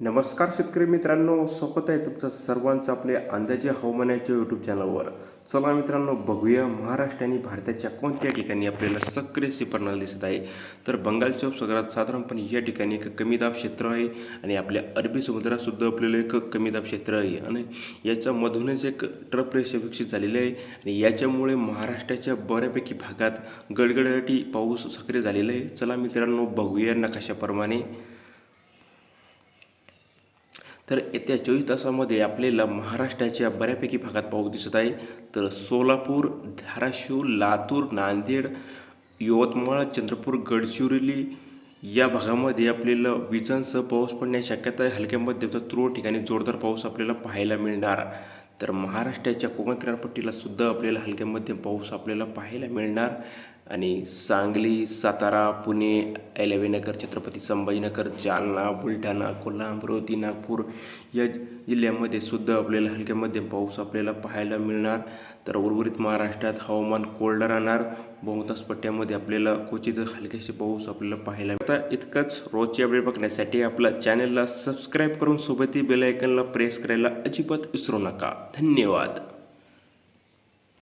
नमस्कार शेतकरी मित्रांनो स्वागत आहे तुमचं सर्वांचं आपल्या अंदाजे हवामानाच्या यूट्यूब चॅनलवर चला मित्रांनो बघूया महाराष्ट्र आणि भारताच्या कोणत्या ठिकाणी आपल्याला सक्रिय सिपरणाला दिसत आहे. तर बंगालच्या उपसागरात साधारणपणे या ठिकाणी एक कमी दाब क्षेत्र आहे आणि आपल्या अरबी समुद्रातसुद्धा आपल्याला एक कमी दाब क्षेत्र आहे. आणि याच्यामधूनच एक ट्रप रेषा विकसित झालेली आहे आणि याच्यामुळे महाराष्ट्राच्या बऱ्यापैकी भागात गडगडाटी पाऊस सक्रिय झालेला आहे. चला मित्रांनो बघूया नकाशाप्रमाणे. तर येत्या चोवीस तासामध्ये आपल्याला महाराष्ट्राच्या बऱ्यापैकी भागात पाऊस दिसत आहे. तर सोलापूर धाराशिव लातूर नांदेड यवतमाळ चंद्रपूर गडचिरोली या भागामध्ये आपल्याला विजांसह पाऊस पडण्याची शक्यता आहे. हलक्या मध्यम तर तुरळक ठिकाणी जोरदार पाऊस आपल्याला पाहायला मिळणार. तर महाराष्ट्राच्या कोकण किनारपट्टीला सुद्धा आपल्याला हलक्या मध्यम पाऊस आपल्याला पाहायला मिळणार. आणि सांगली सातारा पुणे अहिल्यानगर छत्रपती संभाजीनगर जालना बुलढाणा कोल्हापूर अमरावती नागपूर या जिल्ह्यामध्ये सुद्धा आपल्याला हलक्या मध्यम पाऊस आपल्याला पाहायला मिळणार. तर उर्वरित महाराष्ट्रात हवामान कोरडं राहणार. बहुतांश पट्ट्यामध्ये आपल्याला क्वचित हलकेसे पाऊस आपल्याला पाहायला आता इतकंच. रोजची अपडेट बघण्यासाठी आपल्या चॅनलला सबस्क्राईब करून सोबतही बेलायकनला प्रेस करायला अजिबात विसरू नका. धन्यवाद.